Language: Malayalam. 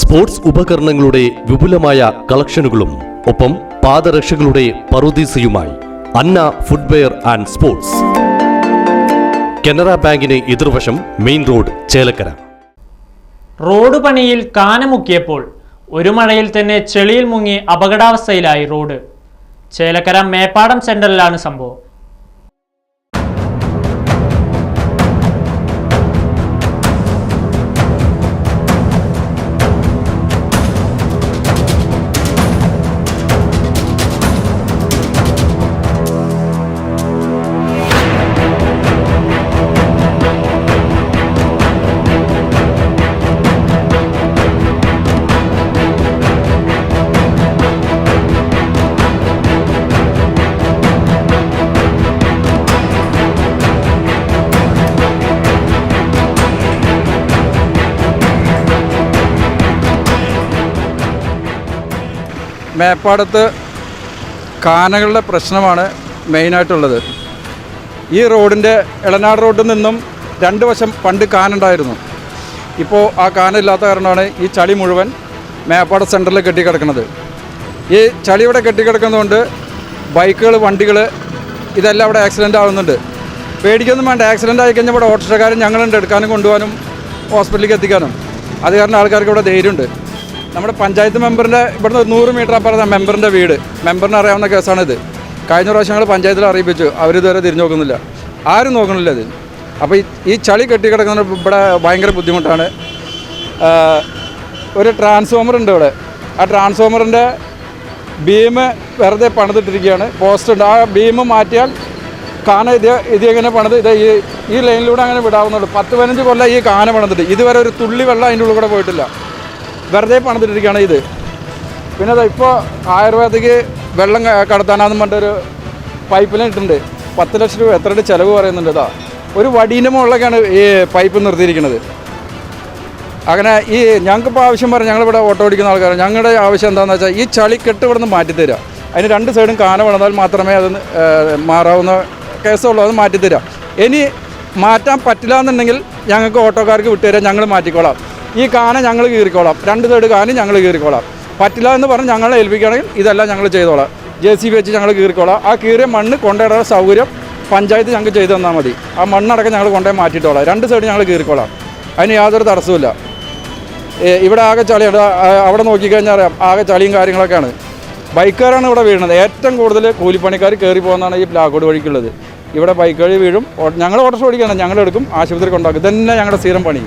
സ്പോർട്സ് ഉപകരണങ്ങളുടെ വിപുലമായ കളക്ഷനുകളും ഒപ്പം പാദരക്ഷകളുടെ പറുദീസയുമായി Anna footwear and sports. Canara ബാങ്കിന് എതിർവശം മെയിൻ റോഡ് ചേലക്കര. റോഡ് പണിയിൽ കാനമുക്കിയപ്പോൾ ഒരു മഴയിൽ തന്നെ ചെളിയിൽ മുങ്ങി അപകടാവസ്ഥയിലായി റോഡ്. ചേലക്കര മേപ്പാടം സെന്ററിലാണ് സംഭവം. മേപ്പാടത്ത് കാനകളുടെ പ്രശ്നമാണ് മെയിനായിട്ടുള്ളത്. ഈ റോഡിന്റെ ഇളനാട് റോഡിൽ നിന്നും രണ്ട് വശം പണ്ട് കാനുണ്ടായിരുന്നു. ഇപ്പോൾ ആ കാനില്ലാത്ത കാരണമാണ് ഈ ചളി മുഴുവൻ മേപ്പാട് സെന്ററിൽ കെട്ടിക്കിടക്കുന്നത്. ഈ ചളി ഇവിടെ കെട്ടിക്കിടക്കുന്നതുകൊണ്ട് ബൈക്കുകൾ വണ്ടികൾ ഇതെല്ലാം അവിടെ ആക്സിഡന്റ് ആവുന്നുണ്ട്. പേടിക്കൊന്നും വേണ്ട. ആക്സിഡന്റ് ആയിക്കഴിഞ്ഞാൽ ഇവിടെ ഓട്ടോറിക്ഷക്കാരും ഞങ്ങളുണ്ട് എടുക്കാനും കൊണ്ടുപോകാനും ഹോസ്പിറ്റലിലേക്ക് എത്തിക്കാനും. അത് കാരണം ആൾക്കാർക്ക് ഇവിടെ ധൈര്യമുണ്ട്. നമ്മുടെ പഞ്ചായത്ത് മെമ്പറിന്റെ ഇവിടുന്ന് നൂറ് മീറ്റർ അപ്പുറത്ത് മെമ്പറിന്റെ വീട്. മെമ്പറിന് അറിയാവുന്ന കേസാണിത് കഴിഞ്ഞ പ്രാവശ്യം ഞങ്ങൾ പഞ്ചായത്തിൽ അറിയിപ്പിച്ചു. അവരിതുവരെ തിരിഞ്ഞു നോക്കുന്നില്ല. ആരും നോക്കണില്ല ഇത്. അപ്പോൾ ഈ ചളി കെട്ടിക്കിടക്കുന്ന ഇവിടെ ഭയങ്കര ബുദ്ധിമുട്ടാണ്. ഒരു ട്രാൻസ്ഫോമർ ഉണ്ട് ഇവിടെ. ആ ട്രാൻസ്ഫോമറിന്റെ ബീം വെറുതെ പണിതിട്ടിരിക്കുകയാണ്. പോസ്റ്റ് ഉണ്ട്. ആ ബീം മാറ്റിയാൽ കാന ഇത് ഇത് എങ്ങനെ പണിത് ഇത് ഈ ഈ ലൈനിലൂടെ അങ്ങനെ വിടാവുന്നുള്ളൂ പത്ത് പതിനഞ്ച് കൊല്ലം ഈ കാന പണിതിട്ട്. ഇതുവരെ ഒരു തുള്ളി വെള്ളം അതിന്റെ ഉള്ളിൽ കൂടെ പോയിട്ടില്ല. വെറുതെ പണിതിട്ടിരിക്കുകയാണ് ഇത്. പിന്നെ അതാ ഇപ്പോൾ ആയുർവേദിക്ക് വെള്ളം കടത്താനാന്ന് പറഞ്ഞൊരു പൈപ്പ് ലൈൻ ഇട്ടുണ്ട് പത്ത് ലക്ഷം രൂപ എത്രയുടെ ചിലവ് പറയുന്നുണ്ട് ഇതാ ഒരു വടീന്റെ മുകളിലൊക്കെയാണ് ഈ പൈപ്പ് നിർത്തിയിരിക്കുന്നത്. അങ്ങനെ ഈ ഞങ്ങൾക്കിപ്പോൾ ആവശ്യം പറഞ്ഞാൽ ഞങ്ങളിവിടെ ഓട്ടോ ഓടിക്കുന്ന ആൾക്കാർ ഞങ്ങളുടെ ആവശ്യം എന്താണെന്ന് വെച്ചാൽ ഈ ചളി കെട്ട് ഇവിടെ നിന്ന് മാറ്റിത്തരിക അതിന് രണ്ട് സൈഡും കാന വളർന്നാൽ മാത്രമേ അത് മാറാവുന്ന കേസുള്ളൂ അത് മാറ്റിത്തരാം. ഇനി മാറ്റാൻ പറ്റില്ല എന്നുണ്ടെങ്കിൽ ഞങ്ങൾക്ക് ഓട്ടോക്കാർക്ക് വിട്ടുതരാം ഞങ്ങൾ മാറ്റിക്കോളാം. ഈ കാന ഞങ്ങൾ കീറിക്കോളാം. രണ്ട് സൈഡ് കാനും ഞങ്ങൾ കീറിക്കോളാം. പറ്റില്ല എന്ന് പറഞ്ഞ് ഞങ്ങളെ ഏൽപ്പിക്കുകയാണെങ്കിൽ ഇതെല്ലാം ഞങ്ങൾ ചെയ്തോളാം. ജെ സി ബി വെച്ച് ഞങ്ങൾ കീറിക്കോളാം. ആ കീറിയ മണ്ണ് കൊണ്ടുവരാൻ സൗകര്യം പഞ്ചായത്ത് ഞങ്ങൾക്ക് ചെയ്തു തന്നാൽ മതി. ആ മണ്ണടക്കം ഞങ്ങൾ കൊണ്ടുപോയി മാറ്റിയിട്ടോളാം. രണ്ട് സൈഡ് ഞങ്ങൾ കീറിക്കോളാം. അതിന് യാതൊരു തടസ്സമില്ല ഇവിടെ ആകെ ചളി അവിടെ നോക്കിക്കഴിഞ്ഞാൽ അറിയാം ആകെ ചളിയും കാര്യങ്ങളൊക്കെയാണ്. ബൈക്കുകാരാണ് ഇവിടെ വീഴുന്നത്. ഏറ്റവും കൂടുതൽ കൂലിപ്പണിക്കാർ കയറി പോകുന്നതാണ് ഈ പ്ലാക്കോട് വഴിക്കുള്ളത്. ഇവിടെ ബൈക്ക് വഴി. വീഴും ഞങ്ങൾ ഓട്ടോ ഓടിക്കുകയാണ്. ഞങ്ങളെടുക്കും ആശുപത്രി കൊണ്ടാക്കും ഇതന്നെ ഞങ്ങളുടെ സ്ഥിരം പണി.